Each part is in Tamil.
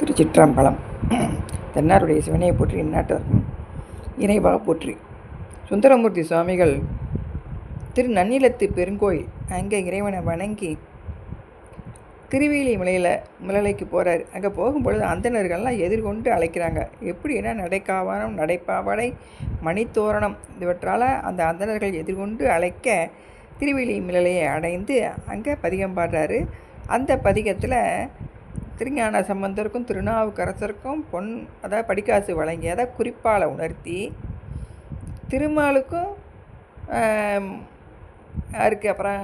திருச்சிற்றம்பலம். தென்னாருடைய சிவனையை போற்றி இந்நாட்டவர்க்கும் இறைவாக போற்றி. சுந்தரமூர்த்தி சுவாமிகள் திரு நன்னிலத்து பெருங்கோயில் அங்கே இறைவனை வணங்கி திருவேலி மலையில் மிளலைக்கு போகிறார் அங்கே போகும்பொழுது அந்தணர்கள்லாம் எதிர்கொண்டு அழைக்கிறாங்க. எப்படின்னா நடைக்காவானம் நடைப்பாவடை மணித்தோரணம் இவற்றால் அந்த அந்தணர்கள் எதிர்கொண்டு அழைக்க திருவேலி மிளலையை அடைந்து அங்கே பதிகம் பாடுறாரு. அந்த பதிகத்தில் திருஞான சம்பந்தருக்கும் திருநாவுக்கரசருக்கும் பொன் அதாவது படிக்காசு வழங்கி அதை குறிப்பால் உணர்த்தி திருமாலுக்கும் அதுக்கு அப்புறம்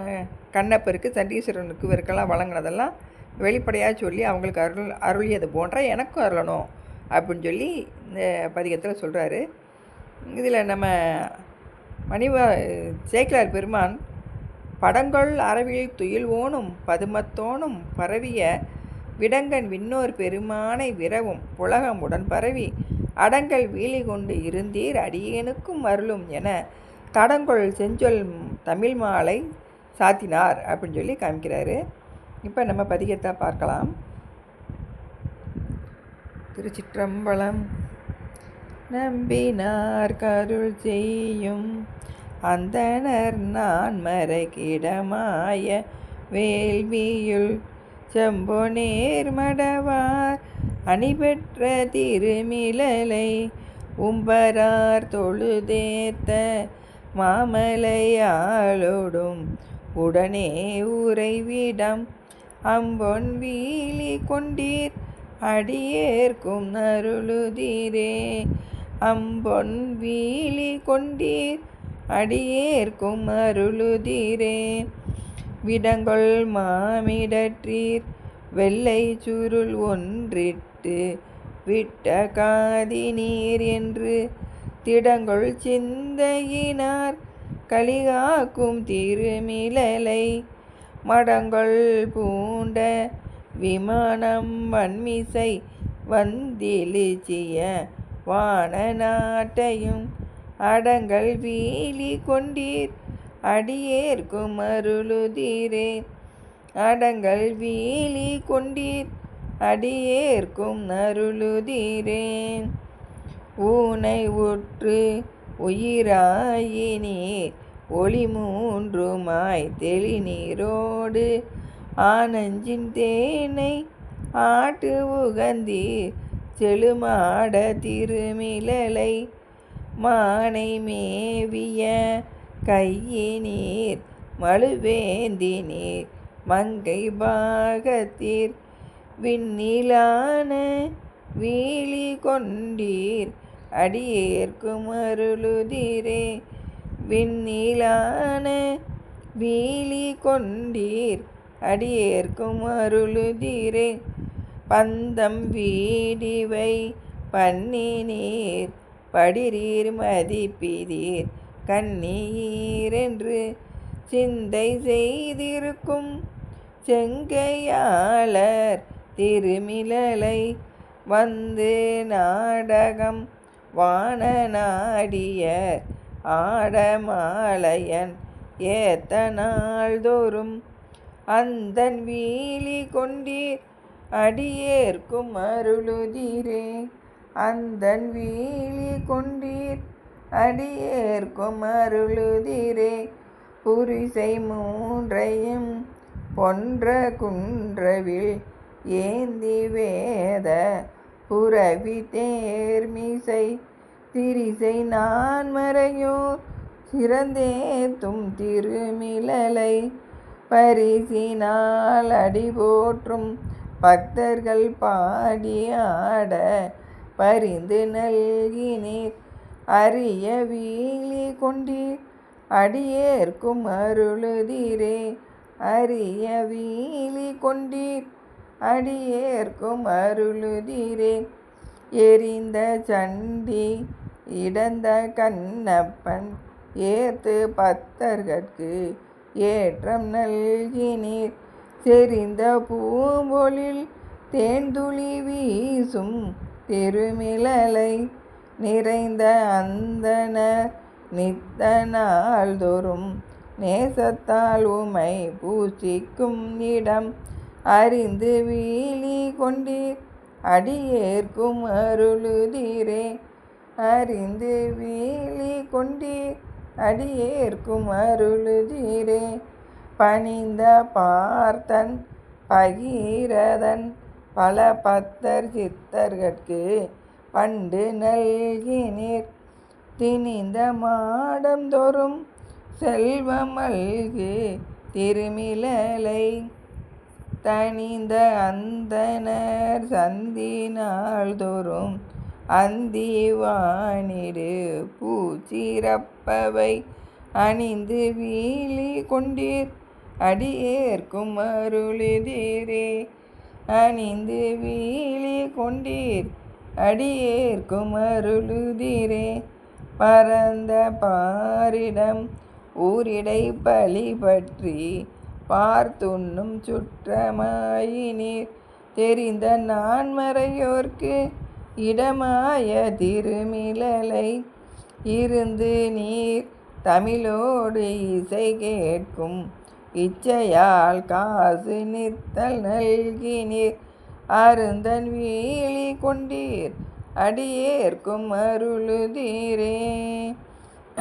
கண்ணப்பருக்கு சண்டீஸ்வரனுக்கு இவருக்கெல்லாம் வழங்கினதெல்லாம் வெளிப்படையாக சொல்லி அவங்களுக்கு அருள் அருளியது போன்ற எனக்கும் அருளணும் அப்படின்னு சொல்லி இந்த பதிகத்தில் சொல்கிறாரு இதில் நம்ம மணிவா சேக்கிலார் பெருமான் படங்கள் அறவியல் துயில்வோனும் பதுமத்தோனும் பரவிய விடங்கன் விண்ணோர் பெருமானை விரவும் புலகமுடன் பரவி அடங்கல் வீலி கொண்டு இருந்தீர் அடியேனுக்கும் அருளும் என தடங்கொள் செஞ்சொல் தமிழ் மாலை சாத்தினார் அப்படின்னு சொல்லி காமிக்கிறாரு. இப்போ நம்ம பதிகத்தை பார்க்கலாம். திருச்சிற்றம்பலம் நம்பினார் கருள் செய்யும் அந்தனர் நான் மறைக்கிடமாய வேள்வியுள் செம்பொனேர் மடவார் அணிபெற்ற திருமிழலை உம்பரார் தொழுதேத்த மாமலையாளோடும் உடனே உறைவிடம் அம்பொன் வீலி கொண்டீர் அடியேற்கும் அருளுதீரே. அம்பொன் வீலி கொண்டீர் அடியேற்கும் அருளுதீரே. விடங்கொள் மாமிடற்றீர். வெள்ளை சுருள் ஒன்றிட்டு விட்ட காதி நீர் என்று திடங்கொள் சிந்தையினார். களிகாக்கும் திருமிழலை மடங்கொள் பூண்ட விமானம் வன்மிசை வந்திலிச்சிய வான நாட்டையும் அடங்கல் வீலி கொண்டீர். அடியேற்கும் குமருளுதீரே அடங்கல் வீலி கொண்டீர். அடியேற்கும் நருளுதீரேன் ஊனை உற்று உயிராயினீர். ஒளி மூன்றுமாய் தெளிநீரோடு ஆனஞ்சின் தேனை ஆட்டு உகந்தீர். செழுமாட திருமிழலை. மானை மேவிய கையினீர் மழுவேந்தினீர் மங்கை பாகத்தீர் விண்ணிலான வீழி கொண்டீர் அடியேற்கும் அருளுதிரே விண்ணிலான வீழி கொண்டீர் அடியேற்கும் அருளுதிரே பந்தம் வீடிவை பண்ணினீர் படிரீர் மதிப்பிதீர் கண்ணீரென்று சிந்தை செய்திருக்கும் செங்கையாளர் திருமிழலை வந்து நாடகம் வான நாடிய ஆடமாலையன் ஏத்த நாள்தோறும் அந்தன் வீலி கொண்டீர் அடியேற்கும் அருளுதீரே. அந்தன் வீலி கொண்டீர் அடியேற்கும் அருளுதிரே. புரிசை மூன்றையும் பொன்ற குன்றவில் ஏந்தி வேத புறவி தேர்மிசை. திரிசை நான் மறையோர் சிறந்தேத்தும் திருமிழலை. பரிசினால் அடி போற்றும் பக்தர்கள் பாடி ஆட பரிந்து நல்கினீர். அரிய வீலி கொண்டீர் அடியேற்கும் அருளுதீரே. அரிய வீலி கொண்டீர் அடியேற்கும் அருளுதீரே. எரிந்த சண்டி இடந்த கண்ணப்பன் ஏத்து பத்தர்கட்கு ஏற்றம் நல்கினீர். செறிந்த பூம்பொழில் தேன்துளி வீசும் திருமிழலை நிறைந்த அந்தன நித்த நாள்தோறும் நேசத்தால் உமை பூசிக்கும் இடம் அறிந்து வீழி கொண்டீர். அடியேற்கும் அருளுதீரே. அறிந்து வீழி கொண்டீர். அடியேற்கும் அருளுதீரே. பணிந்த பார்த்தன் பகீரதன் பல பத்தர் சித்தர்கட்கு பண்டு நல்கினீர். திணிந்த மாடம் தோறும் செல்வமல்கு திருமிழலை. தனிந்த அந்தனர் சந்தி தோறும் அந்திவானிடு பூச்சிறப்பவை. அணிந்து வீழி கொண்டீர் அடியேற்கும் அருளிதீரே. அணிந்து வீழி கொண்டீர் அடியேற்கும் அருளுதிரே பரந்த பாரிடம் ஊரிடை பலி பற்றி பார்த்துண்ணும் சுற்றமாயினீர். தெரிந்த நான்மறையோர்க்கு இடமாய திருமிழலை இருந்து நீர் தமிழோடு இசை கேட்கும். இச்சையால் காசு நித்தல் நல்கினீர். அருந்தன் வீழி கொண்டீர் அடியேற்கும் அருளுதீரே.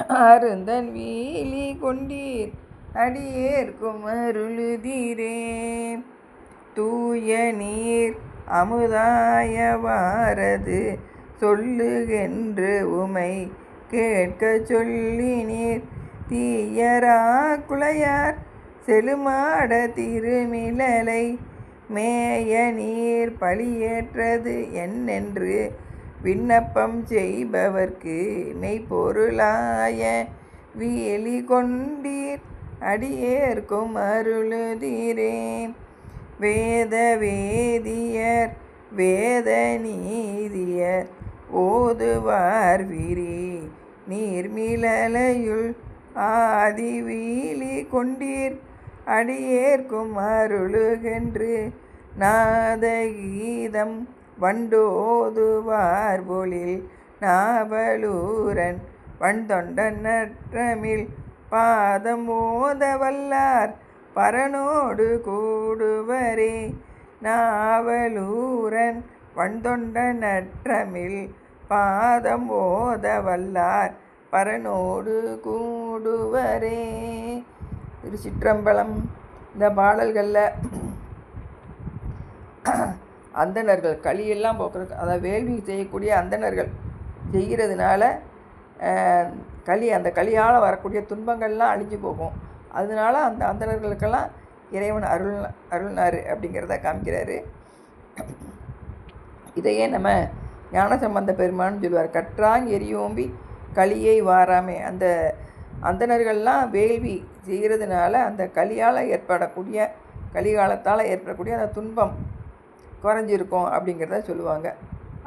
அருந்தன் வீழி கொண்டீர் அடியேற்கும் அருளுதீரே. தூய நீர் அமுதாய வாரது சொல்லுகென்று உமை கேட்க சொல்லி நீர் தீயரா குளையார் செலுமாட திருமிழலை மேய நீர் பழியேற்றது என்னென்று விண்ணப்பம் செய்பவர்க்கு மெய்ப்பொருளாய வீலி கொண்டீர். அடியேற்கும் அருளுதீரே. வேத வேதியர் வேத நீதியர் ஓதுவார் விரி. நீர்மிழலையுள் ஆதி வீலி கொண்டீர். அடியேற்கும் அருளுகென்று நாதகீதம் வண்டோதுவார் பொழில் நாவலூரன் வண்தொண்டன் நற்றமிழ் பாதம் ஓத வல்லார் பரனோடு கூடுவரே நாவலூரன் வண்தொண்ட நற்றமிழ் பாதம் ஓத வல்லார் பரனோடு கூடுவரே திருச்சிற்றம்பலம் இந்த பாடல்களில் அந்தணர்கள் களியெல்லாம் போக்குறதுக்கு அதாவது வேள்வி செய்யக்கூடிய அந்தணர்கள் செய்கிறதுனால களி அந்த களியால் வரக்கூடிய துன்பங்கள்லாம் அழிஞ்சு போகும். அதனால அந்த அந்தணர்களுக்கெல்லாம் இறைவன் அருள் அருள்னார் அப்படிங்கிறத காமிக்கிறாரு. இதையே நம்ம ஞானசம்பந்த பெருமான்னு சொல்லுவார் கற்றாங் எரியோம்பி களியை வாராமே. அந்த அந்தணர்கள்லாம் வேள்வி செய்கிறதுனால அந்த கலியால் ஏற்படக்கூடிய கலிகாலத்தால் ஏற்படக்கூடிய அந்த துன்பம் குறைஞ்சிருக்கும் அப்படிங்கிறத சொல்லுவாங்க.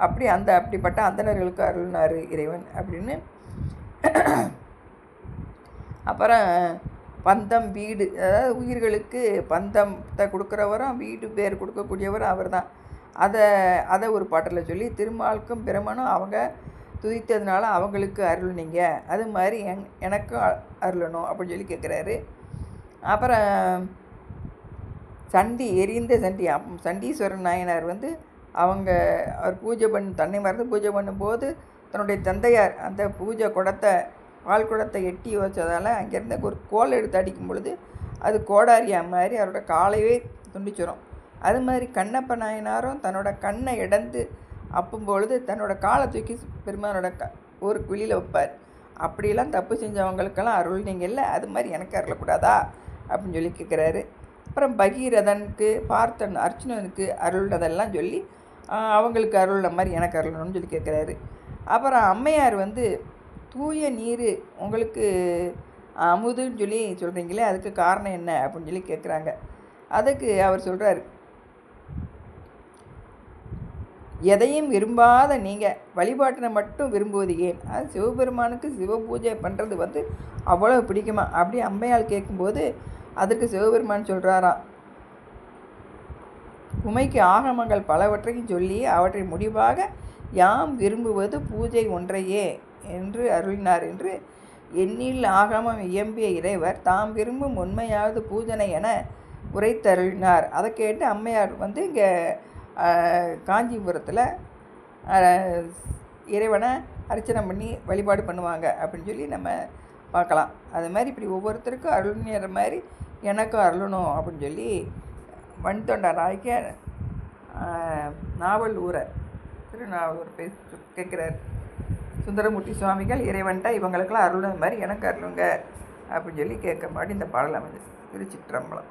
அப்படி அந்த அப்படிப்பட்ட அந்தணர்களுக்கு அருள்னார் இறைவன் அப்படின்னு. அப்புறம் பந்தம் வீடு அதாவது உயிர்களுக்கு பந்தத்தை கொடுக்குறவரும் வீடு பேர் கொடுக்கக்கூடியவரும் அவர் தான் அதை அதை ஒரு பாட்டில் சொல்லி திருமாலுக்கும் பிரம்மனும் அவங்க துதித்ததுனால அவங்களுக்கு அருளுனீங்க அது மாதிரி எங் எனக்கும் அருளணும் அப்படின்னு சொல்லி கேட்குறாரு அப்புறம் சண்டி எரிந்த சண்டி அப் சண்டீஸ்வரன் நாயனார் வந்து அவங்க அவர் பூஜை பண்ண தன்னை மறந்து பூஜை பண்ணும்போது தன்னுடைய தந்தையார் அந்த பூஜை குடத்தை பால் குடத்தை எட்டி வச்சதால் அங்கேருந்து ஒரு கோல் எடுத்து அடிக்கும் பொழுது அது கோடாரியா மாதிரி அவரோட காலையே துண்டிச்சிடும் அது மாதிரி கண்ணப்ப நாயனாரும் தன்னோட கண்ணை இடந்து அப்பும் பொழுது தன்னோட காலை தூக்கி பெருமானோட க ஒரு குழியில் வைப்பார். அப்படியெல்லாம் தப்பு செஞ்சவங்களுக்கெல்லாம் அருள்னீங்கல்ல அது மாதிரி எனக்கு அருளக்கூடாதா? அப்படின்னு சொல்லி கேட்குறாரு. அப்புறம் பகீரதனுக்கு பார்த்தன் அர்ச்சுனனுக்கு அருள்னதெல்லாம் சொல்லி அவங்களுக்கு அருள்ன மாதிரி எனக்கு அருளணும்னு சொல்லி கேட்குறாரு. அப்புறம் அம்மையார் வந்து தூய நீர் உங்களுக்கு அமுதுன்னு சொல்லி சொல்கிறீங்களே அதுக்கு காரணம் என்ன? அப்படின்னு சொல்லி கேட்குறாங்க. அதுக்கு அவர் சொல்கிறார் எதையும் விரும்பாத நீங்கள் வழிபாட்டினை மட்டும் விரும்புவது ஏன் அது சிவபெருமானுக்கு சிவ பூஜை பண்ணுறது வந்து அவ்வளோ பிடிக்குமா? அப்படி அம்மையால் கேட்கும்போது அதற்கு சிவபெருமான் சொல்கிறாராம் உமைக்கு ஆகமங்கள் பலவற்றையும் சொல்லி அவற்றை முடிவாக யாம் விரும்புவது பூஜை ஒன்றையே என்று அருளினார் என்று எண்ணில் ஆகமம் இயம்பிய இறைவர் தாம் விரும்பும் உண்மையாவது பூஜனை என உரைத்தருளினார். அதை கேட்டு அம்மையார் வந்து இங்கே காஞ்சிபுரத்தில் இறைவனை அர்ச்சனை பண்ணி வழிபாடு பண்ணுவாங்க அப்படின்னு சொல்லி நம்ம பார்க்கலாம். அது மாதிரி இப்படி ஒவ்வொருத்தருக்கும் அருள்ங்கிற மாதிரி எனக்கும் அருளணும் அப்படின்னு சொல்லி மண் தொண்டா நாவல் ஊரை திருநாவலூர் பேச கேட்குறார். சுந்தரமூர்த்தி சுவாமிகள் இறைவன்ட்ட இவங்களுக்கெல்லாம் அருளுன மாதிரி எனக்கு அருளுங்க அப்படின்னு சொல்லி கேட்க மாட்டி இந்த பாடல் அமைஞ்சது. திருச்சிற்றம்பலம்.